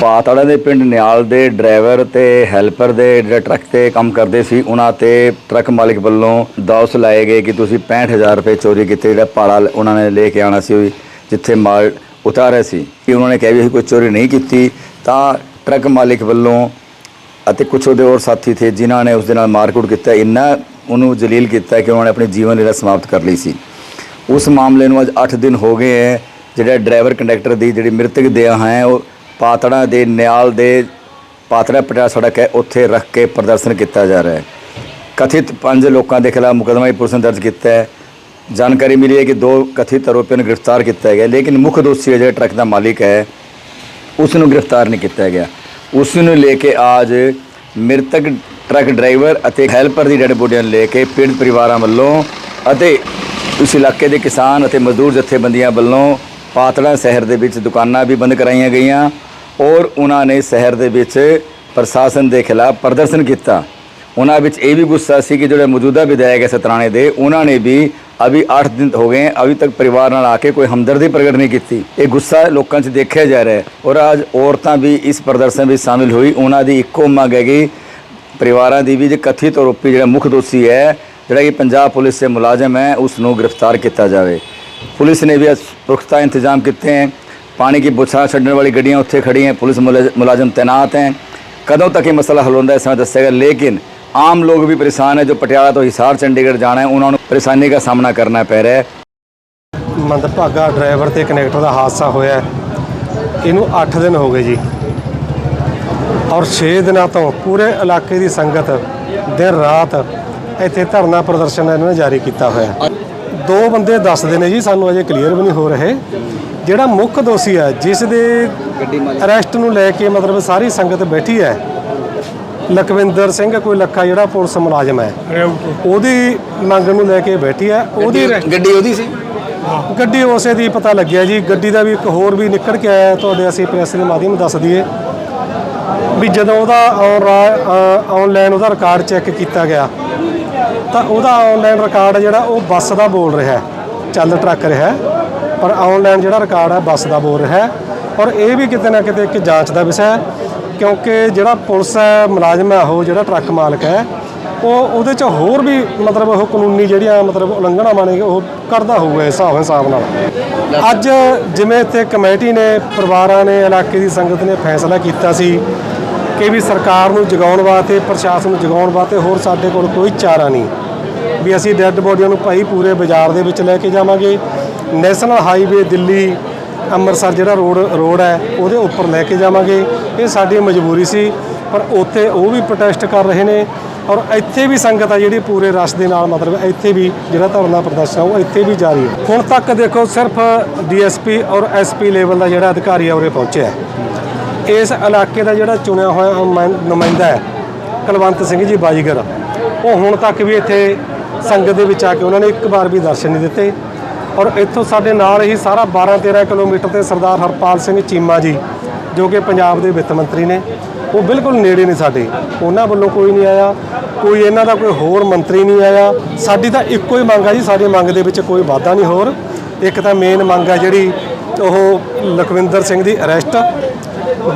ਪਾਤੜਾ ਦੇ ਪਿੰਡ ਨਿਆਲ ਦੇ ਡਰਾਈਵਰ ਤੇ ਹੈਲਪਰ ਦੇ ਜਿਹੜੇ ਟਰੱਕ ਤੇ ਕੰਮ ਕਰਦੇ ਸੀ, ਉਹਨਾਂ ਤੇ ਟਰੱਕ ਮਾਲਕ ਵੱਲੋਂ ਦੋਸ਼ ਲਾਏ ਗਏ ਕਿ ਤੁਸੀਂ 65000 ਰੁਪਏ ਚੋਰੀ ਕੀਤੇ, ਜਿਹੜਾ ਭਾੜਾ ਉਹਨਾਂ ਨੇ ਲੈ ਕੇ ਆਣਾ ਸੀ ਜਿੱਥੇ ਮਾਲ ਉਤਾਰਿਆ ਸੀ। ਕਿ ਉਹਨਾਂ ਨੇ ਕਿਹਾ ਵੀ ਅਸੀਂ ਕੋਈ ਚੋਰੀ ਨਹੀਂ ਕੀਤੀ, ਤਾਂ ਟਰੱਕ ਮਾਲਕ ਵੱਲੋਂ ਅਤੇ ਕੁਝ ਉਹਦੇ ਹੋਰ ਸਾਥੀ ਥੇ, ਜਿਨ੍ਹਾਂ ਨੇ ਉਸ ਦੇ ਨਾਲ ਮਾਰਕੁੱਟ ਕੀਤਾ, ਇੰਨਾ ਉਹਨੂੰ ਜਲੀਲ ਕੀਤਾ ਕਿ ਉਹਨਾਂ ਨੇ ਆਪਣੀ ਜੀਵਨ ਲੀਲਾ ਸਮਾਪਤ ਕਰ ਲਈ ਸੀ। ਉਸ ਮਾਮਲੇ ਨੂੰ ਅੱਜ 8 ਦਿਨ ਹੋ ਗਏ ਹੈ, ਜਿਹੜਾ ਡਰਾਈਵਰ ਕੰਡਕਟਰ ਦੀ ਜਿਹੜੀ ਮ੍ਰਿਤਕ ਦੇਹ ਹੈ, ਉਹ ਪਾਤੜਾ ਦੇ ਨਿਆਲ ਦੇ ਪਾਤੜਾ ਪਟਿਆਲਾ ਸੜਕ ਹੈ, ਉੱਥੇ ਰੱਖ ਕੇ ਪ੍ਰਦਰਸ਼ਨ ਕੀਤਾ ਜਾ ਰਿਹਾ ਹੈ। ਕਥਿਤ ਪੰਜ ਲੋਕਾਂ ਦੇ ਖਿਲਾਫ ਮੁਕੱਦਮਾ ਵੀ ਪੁਲਿਸ ਨੇ ਦਰਜ ਕੀਤਾ ਹੈ। ਜਾਣਕਾਰੀ ਮਿਲੀ ਹੈ ਕਿ ਦੋ ਕਥਿਤ ਆਰੋਪੀਆਂ ਨੂੰ ਗ੍ਰਿਫਤਾਰ ਕੀਤਾ ਗਿਆ, ਲੇਕਿਨ ਮੁੱਖ ਦੋਸ਼ੀ ਜਿਹੜਾ ਟਰੱਕ ਦਾ ਮਾਲਿਕ ਹੈ, ਉਸ ਨੂੰ ਗ੍ਰਿਫਤਾਰ ਨਹੀਂ ਕੀਤਾ ਗਿਆ। ਉਸ ਨੂੰ ਲੈ ਕੇ ਅੱਜ ਮ੍ਰਿਤਕ ਟਰੱਕ ਡਰਾਈਵਰ ਅਤੇ ਹੈਲਪਰ ਦੀ ਡੈਡ ਬੋਡੀਆਂ ਨੂੰ ਲੈ ਕੇ ਪੀੜਤ ਪਰਿਵਾਰਾਂ ਵੱਲੋਂ ਅਤੇ ਇਸ ਇਲਾਕੇ ਦੇ ਕਿਸਾਨ ਅਤੇ ਮਜ਼ਦੂਰ ਜਥੇਬੰਦੀਆਂ ਵੱਲੋਂ ਪਾਤੜਾ ਸ਼ਹਿਰ ਦੇ ਵਿੱਚ ਦੁਕਾਨਾਂ ਵੀ ਬੰਦ ਕਰਾਈਆਂ ਗਈਆਂ। ਔਰ ਉਹਨਾਂ ਨੇ ਸ਼ਹਿਰ ਦੇ ਵਿੱਚ ਪ੍ਰਸ਼ਾਸਨ ਦੇ ਖਿਲਾਫ ਪ੍ਰਦਰਸ਼ਨ ਕੀਤਾ। ਉਹਨਾਂ ਵਿੱਚ ਇਹ ਵੀ ਗੁੱਸਾ ਸੀ ਕਿ ਜਿਹੜੇ ਮੌਜੂਦਾ ਵਿਧਾਇਕ ਹੈ ਸਤਰਾਣੇ ਦੇ, ਉਹਨਾਂ ਨੇ ਵੀ ਅਭੀ 8 ਦਿਨ ਹੋ ਗਏ, ਅਭੀ ਤੱਕ ਪਰਿਵਾਰ ਨਾਲ ਆ ਕੇ ਕੋਈ ਹਮਦਰਦੀ ਪ੍ਰਗਟ ਨਹੀਂ ਕੀਤੀ। ਇਹ ਗੁੱਸਾ ਲੋਕਾਂ 'ਚ ਦੇਖਿਆ ਜਾ ਰਿਹਾ ਹੈ ਔਰ ਅੱਜ ਔਰਤਾਂ ਵੀ ਇਸ ਪ੍ਰਦਰਸ਼ਨ ਵਿੱਚ ਸ਼ਾਮਿਲ ਹੋਈ। ਉਹਨਾਂ ਦੀ ਇੱਕੋ ਮੰਗ ਹੈਗੀ ਪਰਿਵਾਰਾਂ ਦੀ ਵੀ ਜੇ ਕਥਿਤ ਆਰੋਪੀ ਜਿਹੜਾ ਮੁੱਖ ਦੋਸ਼ੀ ਹੈ, ਜਿਹੜਾ ਕਿ ਪੰਜਾਬ ਪੁਲਿਸ ਦੇ ਮੁਲਾਜ਼ਮ ਹੈ ਉਸ ਨੂੰ ਗ੍ਰਿਫਤਾਰ ਕੀਤਾ ਜਾਵੇ। ਪੁਲਿਸ ਨੇ ਵੀ ਅੱਜ ਪੁਖਤਾ ਇੰਤਜ਼ਾਮ ਕੀਤੇ हैं ਪਾਣੀ की ਬੁਛਾਂ ਛੱਡਣ ਵਾਲੀ ਗੱਡੀਆਂ ਉੱਥੇ ਖੜੀਆਂ ਪੁਲਿਸ ਮੁਲਾਜ਼- ਮੁਲਾਜ਼ਮ ਤੈਨਾਤ ਹੈ। ਕਦੋਂ ਤੱਕ ਇਹ ਮਸਲਾ ਹੱਲ ਹੁੰਦਾ ਹੈ, ਇਸ ਸਮੇਂ ਦੱਸੇਗਾ ਲੇਕਿਨ ਆਮ ਲੋਕ ਵੀ ਪਰੇਸ਼ਾਨ ਹੈ, ਜੋ ਪਟਿਆਲਾ ਤੋਂ ਹਿਸਾਰ ਚੰਡੀਗੜ੍ਹ ਜਾਣਾ ਹੈ, ਉਹਨਾਂ ਨੂੰ ਪਰੇਸ਼ਾਨੀ ਦਾ ਸਾਹਮਣਾ ਕਰਨਾ ਪੈ ਰਿਹਾ ਹੈ। ਮੰਦਭਾਗਾ ਡਰਾਈਵਰ ਤੇ ਕਨੈਕਟਰ ਦਾ ਹਾਦਸਾ ਹੋਇਆ ਇਹਨੂੰ 8 ਦਿਨ ਹੋ ਗਏ ਜੀ। ਔਰ 6 ਦਿਨਾਂ ਤੋਂ ਪੂਰੇ ਇਲਾਕੇ ਦੀ ਸੰਗਤ ਦਿਨ ਰਾਤ ਇੱਥੇ ਧਰਨਾ ਪ੍ਰਦਰਸ਼ਨ ਇਹਨਾਂ ਨੇ ਜਾਰੀ ਕੀਤਾ ਹੋਇਆ ਦੋ ਬੰਦੇ ਦੱਸਦੇ ਨੇ ਜੀ, ਸਾਨੂੰ ਅਜੇ ਕਲੀਅਰ ਵੀ ਨਹੀਂ ਹੋ ਰਹੇ। ਜਿਹੜਾ ਮੁੱਖ ਦੋਸ਼ੀ ਹੈ ਜਿਸ ਦੇ ਅਰੈਸਟ ਨੂੰ ਲੈ ਕੇ ਮਤਲਬ ਸਾਰੀ ਸੰਗਤ ਬੈਠੀ ਹੈ ਲਖਵਿੰਦਰ ਸਿੰਘ ਕੋਈ ਲੱਖਾ ਜਿਹੜਾ ਪੁਲਿਸ ਮੁਲਾਜ਼ਮ ਹੈ। ਉਹਦੀ ਮੰਗ ਨੂੰ ਲੈ ਕੇ ਬੈਠੀ ਹੈ ਉਹਦੀ ਗੱਡੀ ਉਹਦੀ ਸੀ? ਗੱਡੀ ਉਸੇ ਦੀ ਪਤਾ ਲੱਗਿਆ ਜੀ ਗੱਡੀ ਦਾ ਵੀ ਇੱਕ ਹੋਰ ਵੀ ਨਿਕਲ ਕੇ ਆਇਆ ਤੁਹਾਡੇ ਅਸੀਂ ਪ੍ਰੈਸ ਦੇ ਮਾਧਿਅਮ ਦੱਸ ਦਈਏ। ਵੀ ਜਦੋਂ ਉਹਦਾ ਆਨਲਾਈਨ ਉਹਦਾ ਰਿਕਾਰਡ ਚੈੱਕ ਕੀਤਾ ਗਿਆ ਤਾਂ ਉਹਦਾ ਆਨਲਾਈਨ ਰਿਕਾਰਡ ਜਿਹੜਾ ਉਹ ਬੱਸ ਦਾ ਬੋਲ ਰਿਹਾ ਚੱਲ ਟਰੱਕ ਰਿਹਾ ਪਰ ਆਨਲਾਈਨ ਜਿਹੜਾ ਰਿਕਾਰਡ ਹੈ, ਬੱਸ ਦਾ ਬੋਲ ਰਿਹਾ ਹੈ। ਔਰ ਇਹ ਵੀ ਕਿਤੇ ਨਾ ਕਿਤੇ ਇੱਕ ਜਾਂਚ ਦਾ ਵਿਸ਼ਾ ਹੈ, ਕਿਉਂਕਿ ਜਿਹੜਾ ਪੁਲਿਸ ਹੈ, ਮੁਲਾਜ਼ਮ ਹੈ, ਉਹ ਜਿਹੜਾ ਟਰੱਕ ਮਾਲਕ ਹੈ, ਉਹ ਉਹਦੇ ਚ ਹੋਰ ਵੀ ਮਤਲਬ ਉਹ ਕਾਨੂੰਨੀ ਜਿਹੜੀਆਂ ਮਤਲਬ ਉਲੰਘਣਾਵਾਂ ਨੇ ਉਹ ਕਰਦਾ ਹੋਊਗਾ ਹਿਸਾਬ ਹਿਸਾਬ ਨਾਲ। ਅੱਜ ਜਿਵੇਂ ਇੱਥੇ ਕਮੇਟੀ ਨੇ, ਪਰਿਵਾਰਾਂ ਨੇ, ਇਲਾਕੇ ਦੀ ਸੰਗਤ ਨੇ ਫੈਸਲਾ ਕੀਤਾ ਸੀ ਕਿ ਵੀ ਸਰਕਾਰ ਨੂੰ ਜਗਾਉਣ ਵਾਸਤੇ, ਪ੍ਰਸ਼ਾਸਨ ਨੂੰ ਜਗਾਉਣ ਵਾਸਤੇ ਹੋਰ ਸਾਡੇ ਕੋਲ ਕੋਈ ਚਾਰਾ ਨਹੀਂ। ਵੀ ਅਸੀਂ ਡੈੱਡ ਬੋਡੀਆਂ ਨੂੰ ਭਾਈ ਪੂਰੇ ਬਾਜ਼ਾਰ ਦੇ ਵਿੱਚ ਲੈ ਕੇ ਜਾਵਾਂਗੇ ਨੈਸ਼ਨਲ ਹਾਈਵੇ ਦਿੱਲੀ ਅੰਮ੍ਰਿਤਸਰ ਜਿਹੜਾ ਰੋਡ ਰੋਡ ਹੈ, ਉਹਦੇ ਉੱਪਰ ਲੈ ਕੇ ਜਾਵਾਂਗੇ। ਇਹ ਸਾਡੀ ਮਜਬੂਰੀ ਸੀ, ਪਰ ਉੱਥੇ ਉਹ ਵੀ ਪ੍ਰੋਟੈਸਟ ਕਰ ਰਹੇ ਨੇ ਔਰ ਇੱਥੇ ਵੀ ਸੰਗਤ ਆ ਜਿਹੜੀ ਪੂਰੇ ਰਸ ਦੇ ਨਾਲ, ਮਤਲਬ ਇੱਥੇ ਵੀ ਜਿਹੜਾ ਧਰਨਾ ਪ੍ਰਦਰਸ਼ਨ ਉਹ ਇੱਥੇ ਵੀ ਜਾਰੀ ਹੈ। ਹੁਣ ਤੱਕ ਦੇਖੋ, ਸਿਰਫ ਡੀਐਸਪੀ ਔਰ ਐਸਪੀ ਲੈਵਲ ਦਾ ਜਿਹੜਾ ਅਧਿਕਾਰੀ ਆ, ਉਰੇ ਪਹੁੰਚਿਆ ਇਸ ਇਲਾਕੇ ਦਾ ਜਿਹੜਾ ਚੁਣਿਆ ਹੋਇਆ ਨੁਮਾਇੰ- ਨੁਮਾਇੰਦਾ ਹੈ, ਕੁਲਵੰਤ ਸਿੰਘ ਜੀ ਬਾਜੀਗਰ, ਉਹ ਹੁਣ ਤੱਕ ਵੀ ਇੱਥੇ ਸੰਗਤ ਦੇ ਵਿੱਚ ਆ ਕੇ ਉਹਨਾਂ ਨੇ ਇੱਕ ਵਾਰ ਵੀ ਦਰਸ਼ਨ ਨਹੀਂ ਦਿੱਤੇ। ਔਰ ਇੱਥੋਂ ਸਾਡੇ ਨਾਲ ਹੀ ਸਾਰਾ 12 13 ਕਿਲੋਮੀਟਰ ਤੇ ਸਰਦਾਰ ਹਰਪਾਲ ਸਿੰਘ ਚੀਮਾ ਜੀ, ਜੋ ਕਿ ਪੰਜਾਬ ਦੇ ਵਿੱਤ ਮੰਤਰੀ ਨੇ। ਉਹ ਬਿਲਕੁਲ ਨੇੜੇ ਨੇ ਸਾਡੇ। ਉਹਨਾਂ ਵੱਲੋਂ ਕੋਈ ਨਹੀਂ ਆਇਆ, ਕੋਈ ਇਹਨਾਂ ਦਾ ਕੋਈ ਹੋਰ ਮੰਤਰੀ ਨਹੀਂ ਆਇਆ। ਸਾਡੀ ਤਾਂ ਇੱਕੋ ਹੀ ਮੰਗ ਆ ਜੀ, ਸਾਡੀ ਮੰਗ ਦੇ ਵਿੱਚ ਕੋਈ ਵਾਧਾ ਨਹੀਂ ਹੋਰ। ਇੱਕ ਤਾਂ ਮੇਨ ਮੰਗ ਆ ਜਿਹੜੀ ਉਹ ਲਖਵਿੰਦਰ ਸਿੰਘ ਦੀ ਅਰੈਸਟ।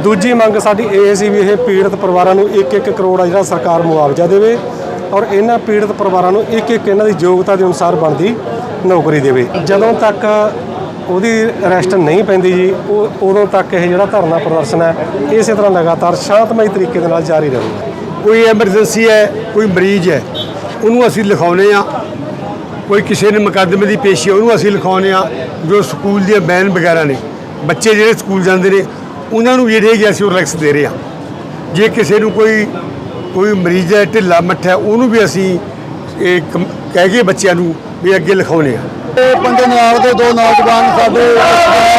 ਦੂਜੀ ਮੰਗ ਸਾਡੀ ਇਹ ਸੀ ਵੀ ਇਹ ਪੀੜਤ ਪਰਿਵਾਰਾਂ ਨੂੰ 1-1 ਕਰੋੜ ਆ ਜਿਹੜਾ ਸਰਕਾਰ ਮੁਆਵਜ਼ਾ ਦੇਵੇ। ਔਰ ਇਹਨਾਂ ਪੀੜਤ ਪਰਿਵਾਰਾਂ ਨੂੰ ਇੱਕ ਇੱਕ ਇਹਨਾਂ ਦੀ ਯੋਗਤਾ ਦੇ ਅਨੁਸਾਰ ਬਣਦੀ। ਨੌਕਰੀ ਦੇਵੇ। ਜਦੋਂ ਤੱਕ ਉਹਦੀ ਅਰੈਸਟ ਨਹੀਂ ਪੈਂਦੀ ਜੀ, ਉਹ ਉਦੋਂ ਤੱਕ ਇਹ ਜਿਹੜਾ ਧਰਨਾ ਪ੍ਰਦਰਸ਼ਨ ਹੈ, ਇਸੇ ਤਰ੍ਹਾਂ ਲਗਾਤਾਰ ਸ਼ਾਂਤਮਈ ਤਰੀਕੇ ਦੇ ਨਾਲ ਜਾਰੀ ਰਹੂਗਾ। ਕੋਈ ਐਮਰਜੈਂਸੀ ਹੈ, ਕੋਈ ਮਰੀਜ਼ ਹੈ, ਉਹਨੂੰ ਅਸੀਂ ਲਿਖਾਉਨੇ ਆ ਕੋਈ ਕਿਸੇ ਨੇ ਮੁਕੱਦਮੇ ਦੀ ਪੇਸ਼ੀ ਉਹਨੂੰ ਅਸੀਂ ਲਿਖਾਉਨੇ ਆ ਜੋ ਸਕੂਲ ਦੀਆਂ ਬੈਨ ਵਗੈਰਾ ਨੇ। ਬੱਚੇ ਜਿਹੜੇ ਸਕੂਲ ਜਾਂਦੇ ਨੇ, ਉਹਨਾਂ ਨੂੰ ਜਿਹੜੇ ਕਿ ਅਸੀਂ ਉਹ ਰਿਲੈਕਸ ਦੇ ਰਹੇ ਆ ਜੇ ਕਿਸੇ ਨੂੰ ਕੋਈ ਕੋਈ ਮਰੀਜ਼ ਹੈ, ਢਿੱਲਾ ਮੱਠਾ ਉਹਨੂੰ ਵੀ ਅਸੀਂ ਇਹ ਕਹਿ ਕੇ ਬੱਚਿਆਂ ਨੂੰ ਵੀ ਅੱਗੇ ਲਿਖਾਉਨੇ ਆ। ਇਹ ਪੰਜ ਨਾਲ ਦੇ ਦੋ ਨੌਜਵਾਨ ਸਾਡੇ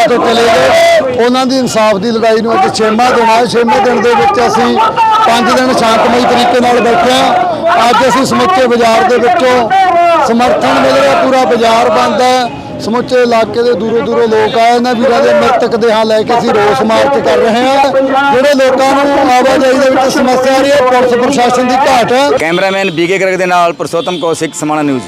ਤੋਂ ਚਲੇ ਗਏ। ਉਹਨਾਂ ਦੀ ਇਨਸਾਫ ਦੀ ਲੜਾਈ ਨੂੰ ਅੱਜ ਛੇਵਾਂ ਦਿਨ ਹੈ ਛੇਵੇਂ ਦਿਨ ਦੇ ਵਿੱਚ ਅਸੀਂ ਪੰਜ ਦਿਨ ਸ਼ਾਂਤਮਈ ਤਰੀਕੇ ਨਾਲ ਬੈਠੇ ਹਾਂ। ਅੱਜ ਅਸੀਂ ਸਮੁੱਚੇ ਬਾਜ਼ਾਰ ਦੇ ਵਿੱਚੋਂ ਸਮਰਥਨ ਮਿਲ ਰਿਹਾ ਪੂਰਾ ਬਾਜ਼ਾਰ ਬੰਦ ਹੈ। ਸਮੁੱਚੇ ਇਲਾਕੇ ਦੇ ਦੂਰੋਂ ਦੂਰੋਂ ਲੋਕ ਆਏ ਇਹਨਾਂ ਵੀਰਾਂ ਦੇ ਮ੍ਰਿਤਕ ਦੇਹਾਂ ਲੈ ਕੇ ਅਸੀਂ ਰੋਸ ਮਾਰਚ ਕਰ ਰਹੇ ਹਾਂ। ਜਿਹੜੇ ਲੋਕਾਂ ਨੂੰ ਆਵਾਜਾਈ ਦੇ ਵਿੱਚ ਸਮੱਸਿਆ ਆ ਰਹੀ ਹੈ ਪੁਲਿਸ ਪ੍ਰਸ਼ਾਸਨ ਦੀ ਘਾਟ ਹੈ। ਕੈਮਰਾਮੈਨ ਬੀਕੇ ਕਰਕ ਦੇ ਨਾਲ ਪੁਰਸ਼ੋਤਮ ਕੌਸ਼ਿਕ ਸਮਾਣਾ ਨਿਊਜ਼।